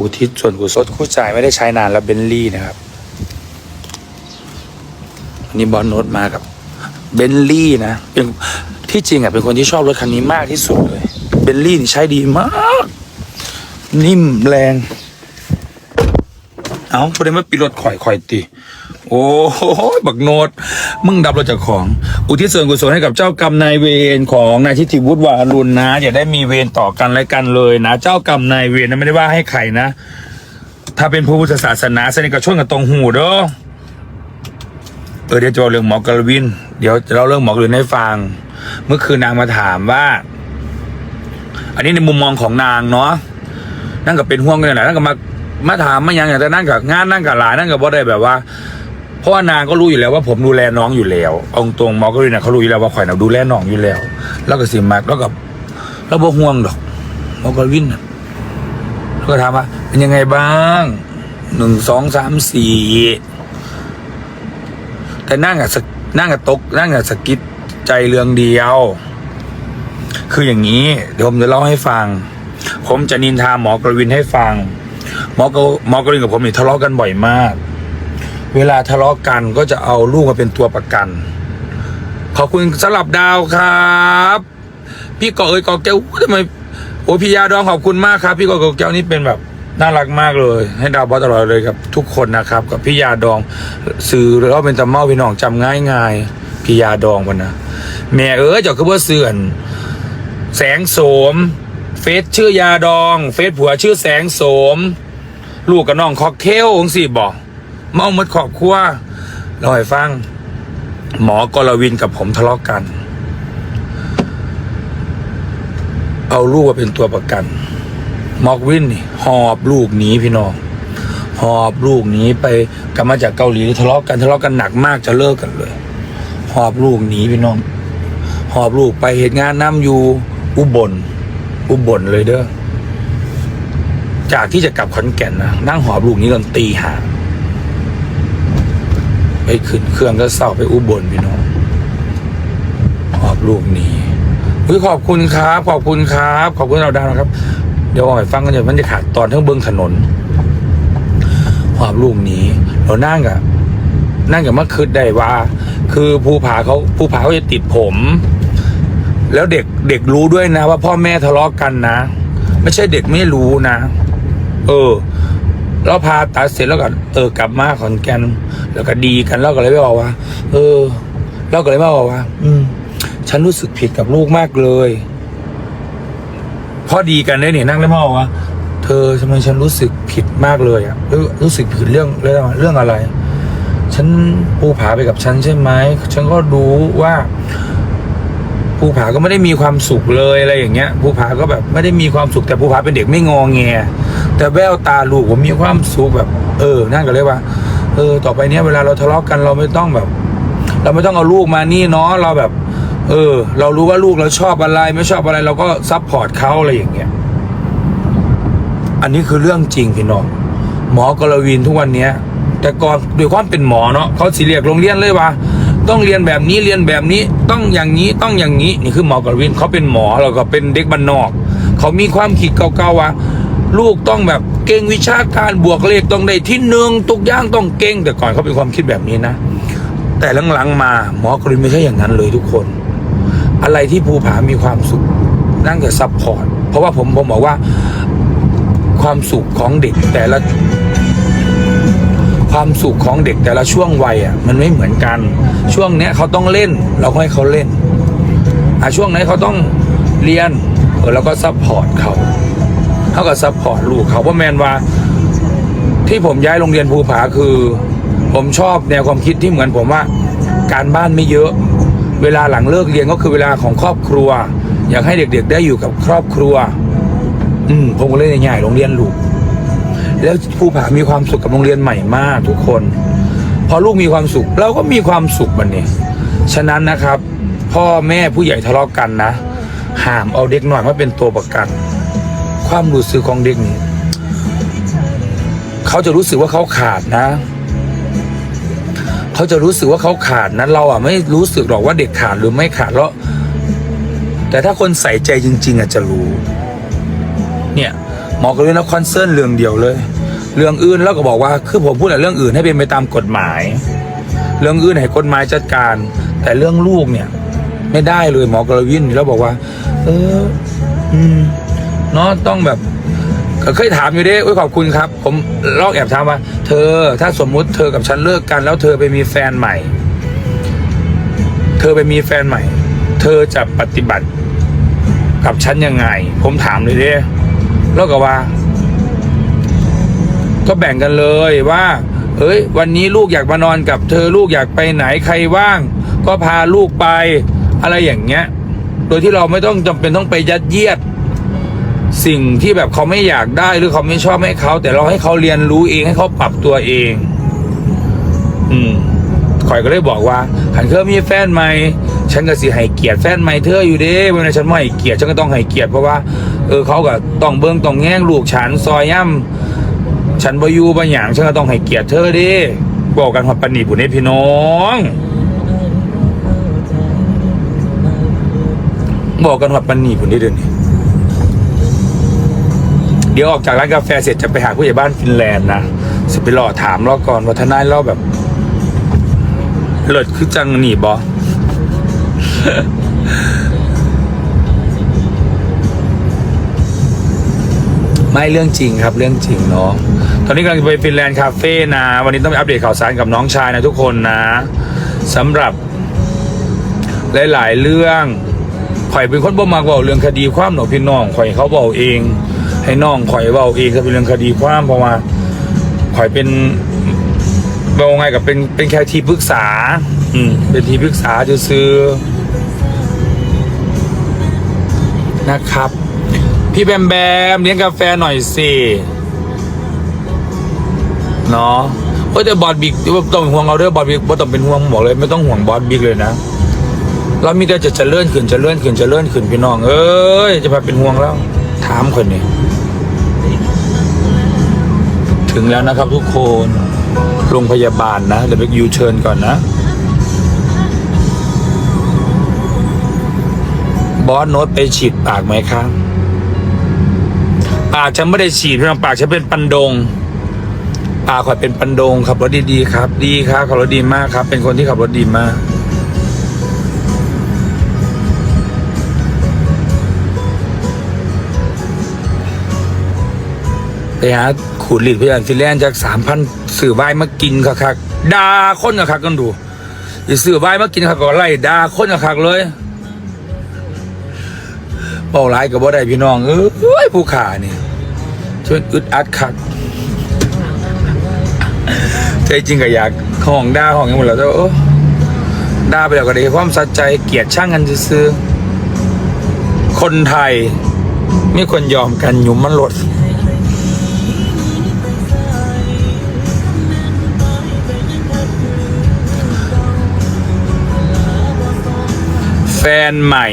อุทิศส่วนกุศลคู่ใจไม่ได้ใช้นานแล้วเบนลี่นะครับวันนี้บอลโนตมากับเบนลี่นะเป็นที่จริงอะเป็นคนที่ชอบรถคันนี้มากที่สุดเลยเบนลี่นี่ใช้ดีมาก นิ่มแรง เอาประเด็นว่าปีรถข่อยข่อยตี โอ้โหบักโนดมึงดับเราจากของ อุทิศส่วนกุศลให้กับเจ้ากรรมนายเวรของนายทิติวุฒิวารุณนะอย่าได้มีเวรต่อกันและกันเลยนะ เจ้ากรรมนายเวรนะไม่ได้ว่าให้ใครนะ ถ้าเป็นพระพุทธศาสนาสนิทกับช่วงกับตรงหูเด้อเออเดี๋ยวจะเอาเรื่องหมอกรวิน เดี๋ยวจะเล่าเรื่องหมอกรวินให้ฟัง เมื่อคืนนางมาถามว่า อันนี้ในมุมมองของนางเนาะนั่งกับเป็นห่วงกันแหละนั่งกับมามาถามมายังอย่างแต่นั่งกับงานนั่งกับหลานนั่งกับว่าได้แบบว่า เพราะว่านางก็รู้อยู่แล้วว่าผมดูแลน้องอยู่แล้วเอาตรงหมอก็รู้นะเขารู้อยู่แล้วว่าข่อยน่ะดูแลน้องอยู่แล้ว แล้วก็สิมักแล้วก็แล้วบ่ห่วงดอกหมอก็วินนะแล้วก็ถามว่าเป็นยังไงบ้างหนึ่งสองสามสี่แต่นั่งกับนั่งกับตกนั่งกับสกิดใจเรื่องเดียว คืออย่างนี้ เดี๋ยวผมจะเล่าให้ฟัง ผมจะนินทาหมอกรวินให้ฟัง หมอกรหมอกรวินกับผมนี่ทะเลาะกันบ่อยมาก เวลาทะเลาะกันก็จะเอาลูกมาเป็นตัวประกัน ขอบคุณสลับดาวครับ พี่กอเอยกอแก้วทำไมโอ้ยพี่ยาดองขอบคุณมากครับ พี่กอกอแก้วนี่เป็นแบบน่ารักมากเลย ให้ดาวบอสตลอดเลยครับทุกคนนะครับ กับพี่ยาดองสื่อแล้วเป็นตะเมาพี่น้องจำง่ายง่ายๆพี่ยาดองมันนะแม่เอ้ยเจ้าคือว่าเสื่อน แสงโสม เฟซชื่อยาดอง เฟซผัวชื่อแสงโสม ลูกกับน้องค็อกเทลองสี่บอก เมาหมดครอบครัวเราให้ฟัง หมอกรวินกับผมทะเลาะกัน เอาลูกมาเป็นตัวประกัน มอกวินนี่หอบลูกหนีพี่น้องหอบลูกหนีไปกลับมาจากเกาหลีทะเลาะกันทะเลาะกันหนักมากจะเลิกกันเลย หอบลูกหนีพี่น้อง หอบลูกไปเหตุงานน้ำอยู่อุบล อุบลเลยเด้อจากที่จะกลับขอนแก่นนะนั่งหอบลูกนี้ตอนตีหา ไปขึ้นเครื่องก็เศร้าไปอุบลพี่น้องหอบลูกหนี้อุ้ยขอบคุณครับ ขอบคุณครับ ขอบคุณเราดาวนะครับ เดี๋ยวอ่อยฟังกันเดี๋ยวมันจะขาดตอนทั้งเบื้องถนนหอบลูกหนี้เรานั่งกับนั่งกับมะคืดได้ว่า คือภูผาเขาภูผาเขาจะติดผม แล้วเด็กเด็กรู้ด้วยนะ ว่าพ่อแม่ทะเลาะกันนะ ไม่ใช่เด็กไม่รู้นะ เออ แล้วพาตัดเสร็จแล้วก็เออกลับมาขอนแก่นแล้วก็ดีกันแล้วก็เลยไม่บอกว่า เออแล้วก็เลยไม่บอกว่า อืม ฉันรู้สึกผิดกับลูกมากเลยพอดีกันได้เนี่ยนั่งแล้วพ่อบอกว่า เธอทำไมฉันรู้สึกผิดมากเลยอะรู้รู้สึกผิดเรื่องเรื่องเรื่องอะไร ฉันภูผาไปกับฉันใช่ไหมฉันก็รู้ว่าภูผาก็ไม่ได้มีความสุขเลยอะไรอย่างเงี้ยภูผาก็แบบไม่ได้มีความสุขแต่ภูผาเป็นเด็กไม่งอแง แต่แววตาลูกผมมีความสุขแบบ เออ นั่นก็เลยว่า เออ ต่อไปเนี้ยเวลาเราทะเลาะกันเราไม่ต้องแบบ เราไม่ต้องเอาลูกมานี่เนาะเราแบบ เออ เรารู้ว่าลูกเราชอบอะไร ไม่ชอบอะไร เราก็ซัพพอร์ตเขาอะไรอย่างเงี้ยอันนี้คือเรื่องจริงพี่น้องหมอกรวินทุกวันเนี้ย แต่ก่อนด้วยความเป็นหมอเนาะเขาสิเรียกโรงเรียนเลยว่า ต้องเรียนแบบนี้เรียนแบบนี้ต้องอย่างนี้ต้องอย่างนี้นี่คือหมอกรวินเขาเป็นหมอเราก็เป็นเด็กบ้านนอก เขามีความคิดเก่าๆว่า ลูกต้องแบบเก่งวิชาการบวกเลขต้องได้ที่หนึ่งทุกอย่างต้องเก่งแต่ก่อนเขาเป็นความคิดแบบนี้นะ แต่หลังๆมาหมอกรวินไม่ใช่อย่างนั้นเลยทุกคน อะไรที่ภูผามีความสุขนั่งจะซับพอร์ตเพราะว่าผมผมบอกว่าความสุขของเด็กแต่ละความสุขของเด็กแต่ละช่วงวัยอะมันไม่เหมือนกัน ช่วงเนี้ยเขาต้องเล่น เราก็ให้เขาเล่นอะช่วงไหนเขาต้องเรียนเออเราก็ซัพพอร์ตเขา เขาก็ซัพพอร์ตลูกเขาเพราะแมนว่า ที่ผมย้ายโรงเรียนภูผาคือ ผมชอบแนวความคิดที่เหมือนผมว่า การบ้านไม่เยอะ เวลาหลังเลิกเรียนก็คือเวลาของครอบครัว อยากให้เด็ก ๆ ได้อยู่กับครอบครัว อืมผมก็เลยง่ายๆโรงเรียนลูก แล้วภูผามีความสุขกับโรงเรียนใหม่มากทุกคนพอลูกมีความสุขเราก็มีความสุขมันนี่ฉะนั้นนะครับ พ่อแม่ผู้ใหญ่ทะเลาะกันนะ ห้ามเอาเด็กหน่อยมาเป็นตัวประกัน ความรู้สึกของเด็กนี่เขาจะรู้สึกว่าเขาขาดนะเขาจะรู้สึกว่าเขาขาดนะเราอะไม่รู้สึกหรอกว่าเด็กขาดหรือไม่ขาดแล้วแต่ถ้าคนใส่ใจจริง ๆอะจะรู้ เนี่ยหมอก็เลยนะคอนเซิร์นเรื่องเดียวเลย เรื่องอื่นแล้วก็บอกว่าคือผมพูดแต่เรื่องอื่นให้เป็นไปตามกฎหมาย เรื่องอื่นให้กฎหมายจัดการ แต่เรื่องลูกเนี่ย ไม่ได้เลยหมอกรวินแล้วบอกว่า เออ อืม เนาะต้องแบบเคยถามอยู่ด้โอ้ยขอบคุณครับ ผมลอกแอบถามว่า เธอถ้าสมมุติเธอกับฉันเลิกกัน แล้วเธอไปมีแฟนใหม่ เธอไปมีแฟนใหม่ เธอจะปฏิบัติกับฉันยังไง ผมถามเลยด้แล้วก็ว่า ก็แบ่งกันเลยว่าเฮ้ยวันนี้ลูกอยากมานอนกับ เธอลูกอยากไปไหนใครว่าง ก็พาลูกไปอะไรอย่างเงี้ย โดยที่เราไม่ต้องจำเป็นต้องไปยัดเยียด สิ่งที่แบบเขาไม่อยากได้หรือเขาไม่ชอบให้เขา แต่เราให้เขาเรียนรู้เองให้เขาปรับตัวเอง อืมข่อยก็เลยบอกว่าขันเธอมีแฟนใหม่ฉันก็สิให้เกียรติแฟนใหม่เธออยู่เด้เวลาฉันไม่ให้เกียรติฉันก็ต้องให้เกียรติเพราะว่าเออเขาก็ต้องเบิ้งต้องแง่งลูกฉันซอยย่ำฉันบอยู่บางอย่างฉันก็ต้องให้เกียรติเธอเด้บอกกันหัดปนีบุญให้พี่น้องบอกกันหัดปนีบุญได้เดือนนี้ เดี๋ยวออกจากร้านกาแฟเสร็จจะไปหาผู้ใหญ่บ้านฟินแลนด์นะสิไปรอถามรอก่อนว่าทนายเล่าแบบเลิศคือจังหนีบอไม่เรื่องจริงครับเรื่องจริงเนาะตอนนี้กำลังไปฟินแลนด์คาเฟ่นะ วันนี้ต้องไปอัปเดตข่าวสารกับน้องชายนะทุกคนนะสำหรับหลาย ๆ เรื่องข่อยเป็นคนบ่มักเบาเรื่องคดีความหนอพี่น้องข่อยเขาเบาเอง ให้น้องข่อยเบาเองก็เป็นเรื่องคดีความเพราะว่าข่อยเป็นเบาไงกับเป็นเป็นแค่ที่ปรึกษา อืมเป็นที่ปรึกษาจะซื้อนะครับ พี่แบมแบมเลี้ยงกาแฟหน่อยสิเนาะเออแต่บอสบิ๊กต้องเป็นห่วงเราด้วยบอสบิ๊กบ่ต้องเป็นห่วงบอกเลย ไม่ต้องห่วงบอสบิ๊กเลยนะเรามีแต่จะเจะเลื่อนขึ้นเจะเลื่อนขึ้นเจะเลื่อนขึ้นพี่น้องเอ้ยจะมาเป็นห่วงแล้ว ถามคนนี้ถึงแล้วนะครับทุกคนโรงพยาบาลนะเดี๋ยวไปยูเชิญก่อนนะบอสโน้ตไปฉีดปากไหมครับปากฉันไม่ได้ฉีดพี่น้องปากฉันเป็นปันดง ปากข่อยเป็นปันดงขับรถดีๆครับ ดีครับขับรถดีมากครับ เป็นคนที่ขับรถดีมาก ไปหาขูดหลีดพยานฟินแลนด์จากสามพันสื่อใบายมากินคักๆด่าคนคักๆกันดูอย่าสื่อใบายมากินคักก็ไล่ด่าคนคักๆเลยเป้าร้ายกับบ่ได้พี่น้องเอ้ยผู้ขานี่ช่วยอึดอัดคักใจจริงก็อยากห้องด่าห้องกันหมดแล้วแต่ว่าโอ้ด่าไปแล้วก็ได้ความสัจใจเกลียดช่างกันซื้อคนไทยไม่ควรยอมกันหยุมมันหลด แฟนใหม่